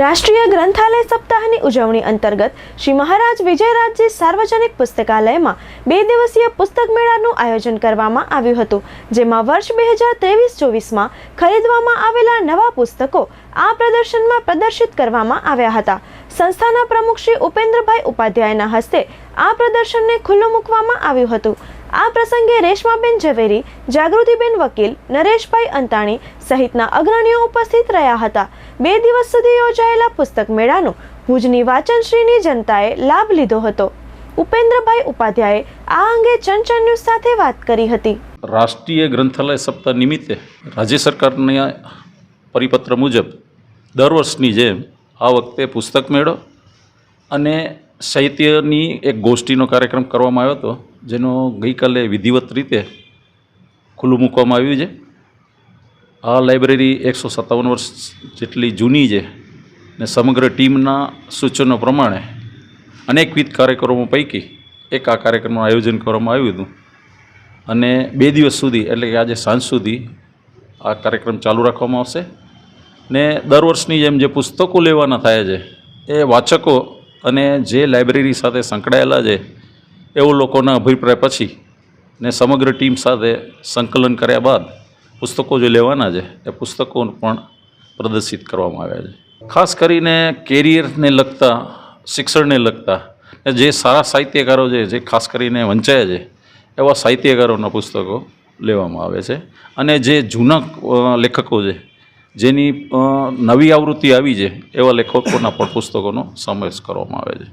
રાષ્ટ્રીય ગ્રંથાલય સપ્તાહની ઉજવણી અંતર્ગત શ્રી મહારાજ વિજયરાજજી સાર્વજનિક પુસ્તકાલયમાં બે દિવસીય પુસ્તક મેળાનું આયોજન કરવામાં આવ્યું હતું, જેમાં વર્ષ બે હજાર ત્રેવીસ ચોવીસમાં ખરીદવામાં આવેલા નવા પુસ્તકો આ પ્રદર્શનમાં પ્રદર્શિત કરવામાં આવ્યા હતા. સંસ્થાના પ્રમુખ શ્રી ઉપેન્દ્રભાઈ ઉપાધ્યાયના હસ્તે આ પ્રદર્શનને ખુલ્લું મૂકવામાં આવ્યું હતું. આ પ્રસંગે રેશમાબેન ઝવેરી, જાગૃતિબેન વકીલ, નરેશભાઈ અંતાણી સહિતના અગ્રણીઓ ઉપસ્થિત રહ્યા હતા. બે દિવસ સુધી યોજાયેલા પુસ્તક મેળાનો ભુજની વાચનશ્રીની જનતાએ લાભ લીધો હતો. ઉપેન્દ્રભાઈ ઉપાધ્યાયે આ અંગે ચંચન ન્યૂઝ સાથે વાત કરી હતી. રાષ્ટ્રીય ગ્રંથાલય સપ્તાહ નિમિત્તે રાજ્ય સરકારના પરિપત્ર મુજબ દર વર્ષની જેમ આ વખતે પુસ્તક મેળો અને સાહિત્યની એક ગોષ્ઠીનો કાર્યક્રમ કરવામાં આવ્યો હતો. જેનો ગઈકાલે વિધિવત રીતે ખુલ્લું મૂકવામાં આવ્યું છે. આ લાઇબ્રેરી એકસો સત્તાવન વર્ષ જેટલી જૂની છે ને સમગ્ર ટીમના સૂચનો પ્રમાણે અનેકવિધ કાર્યક્રમો પૈકી એક આ કાર્યક્રમનું આયોજન કરવામાં આવ્યું હતું. અને બે દિવસ સુધી એટલે કે આજે સાંજ સુધી આ કાર્યક્રમ ચાલુ રાખવામાં આવશે. ને દર વર્ષની જેમ જે પુસ્તકો લેવાના થાય છે, એ વાચકો અને જે લાઇબ્રેરી સાથે સંકળાયેલા છે એવું લોકોના અભિપ્રાય પછી ને સમગ્ર ટીમ સાથે સંકલન કર્યા બાદ પુસ્તકો જે લેવાના છે, એ પુસ્તકો પણ પ્રદર્શિત કરવામાં આવ્યા છે. ખાસ કરીને કેરિયરને લગતા, શિક્ષણને લગતા જે સારા સાહિત્યકારો છે, જે ખાસ કરીને વંચાયા છે, એવા સાહિત્યકારોના પુસ્તકો લેવામાં આવે છે. અને જે જૂના લેખકો છે, જેની નવી આવૃત્તિ આવી છે, એવા લેખકોના પણ પુસ્તકોનો સમાવેશ કરવામાં આવે છે.